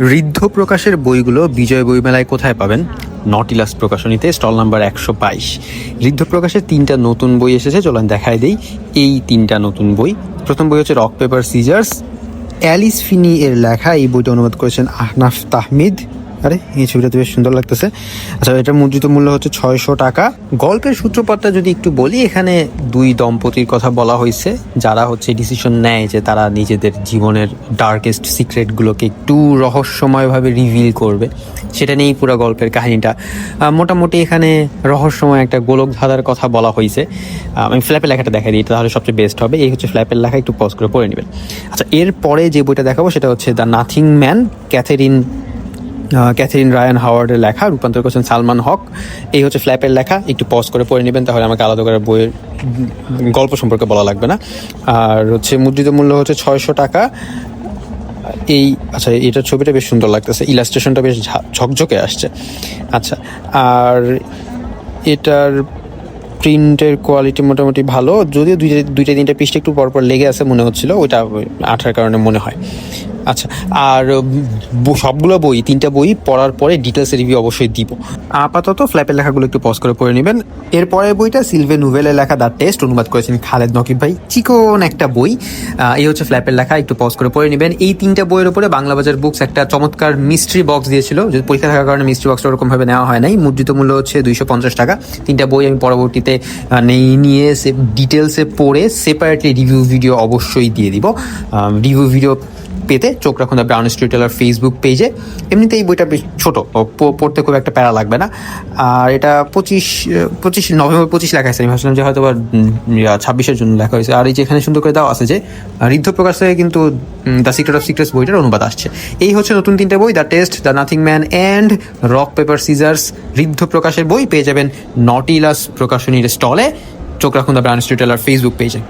ঋদ্ধ প্রকাশের বইগুলো বিজয় বইমেলায় কোথায় পাবেন? নটিলাস প্রকাশনীতে স্টল নাম্বার একশো বাইশ। ঋদ্ধ প্রকাশের তিনটা নতুন বই এসেছে, চলুন দেখাই দেই। এই তিনটা নতুন বই। প্রথম বই হচ্ছে rock, paper, scissors. Alice Feeney এর লেখা, এই বইটা অনুবাদ করেছেন আহনাফ তাহমিদ। আরে, এই ছবিটা তো বেশ সুন্দর লাগতেছে। আচ্ছা এটার মুদ্রিত মূল্য হচ্ছে ছয়শো টাকা। গল্পের সূত্রপাতটা যদি একটু বলি, এখানে দুই দম্পতির কথা বলা হয়েছে। যারা হচ্ছে ডিসিশন নেয় যে তারা নিজেদের জীবনের ডার্কেস্ট সিক্রেটগুলোকে একটু রহস্যময়ভাবে রিভিল করবে। সেটা নিয়েই পুরো গল্পের কাহিনীটা। মোটামুটি এখানে রহস্যময় একটা গোলক ধাঁধার কথা বলা হয়েছে। আমি ফ্ল্যাপের লেখাটা দেখাই দিই তাহলে সবচেয়ে বেস্ট হবে। এই হচ্ছে ফ্ল্যাপের লেখা, একটু পজ করে পড়ে নেবেন। আচ্ছা এরপরে যে বইটা দেখাবো, সেটা হচ্ছে the Nothing Man Catherine Catherine Ryan হাওয়ার্ডের লেখা, রূপান্তর করেছেন সালমান হক। এই হচ্ছে ফ্ল্যাপের লেখা, একটু পজ করে পড়ে নেবেন, তাহলে আমাকে আলাদা করে বইয়ের গল্প সম্পর্কে বলা লাগবে না। আর হচ্ছে মুদ্রিত মূল্য হচ্ছে ছয়শো টাকা। এই আচ্ছা এটার ছবিটা বেশ সুন্দর লাগতেছে, ইলাস্ট্রেশনটা বেশ ঝকঝকে আসছে। আচ্ছা আর এটার প্রিন্টের কোয়ালিটি মোটামুটি ভালো, যদিও দুইটা দুইটা তিনটা পৃষ্ঠা একটু পরপর লেগে আছে মনে হচ্ছিল, ওইটা আঠার কারণে মনে হয়। আচ্ছা আর সবগুলো বই, তিনটা বই পড়ার পরে ডিটেলস রিভিউ অবশ্যই দিব। আপাতত ফ্ল্যাপের লেখাগুলো একটু পজ করে পড়ে নেবেন। এরপরের বইটা সিলভে নুভেলের লেখা দ্য টেস্ট অনুবাদ করেছেন খালেদ নকিব ভাই। চিকন একটা বই। এই হচ্ছে ফ্ল্যাপের লেখা, একটু পজ করে পড়ে নেবেন। এই তিনটা বইয়ের উপরে বাংলা বাজার বুকস একটা চমৎকার মিস্ট্রি বক্স দিয়েছিল, যদি পরীক্ষা থাকার কারণে মিস্ট্রি বক্সটা ওরকমভাবে নেওয়া হয় নাই। মুদ্রিত মূল্য হচ্ছে দুইশো পঞ্চাশ টাকা। তিনটা বই আমি পরবর্তীতে নেই, নিয়ে ডিটেলসে পড়ে সেপারেটলি রিভিউ ভিডিও অবশ্যই দিয়ে দিব। রিভিউ ভিডিও পেতে চোখ রাখুন the Brown Street Teller Facebook পেজে এমনিতে এই বইটা বেশ ছোটো পড়তে খুব একটা প্যারা লাগবে না। আর এটা পঁচিশ পঁচিশ নভেম্বর পঁচিশ লেখা আছে, আমি ভাবছিলাম যে হয়তো বা ছাব্বিশের জন্য লেখা হয়েছে। আর এই যে এখানে সুন্দর করে দেওয়া আছে যে, ঋদ্ধ প্রকাশ কিন্তু দ্য সিক্রেট অফ সিক্রেটস বইটার অনুবাদ আসছে। এই হচ্ছে নতুন তিনটে বই the Test the Nothing Man and rock paper scissors Riddho প্রকাশের বই পেয়ে যাবেন নটিলাস প্রকাশনীর স্টলে চোখ রাখুন the Brown Street Teller Facebook পেজে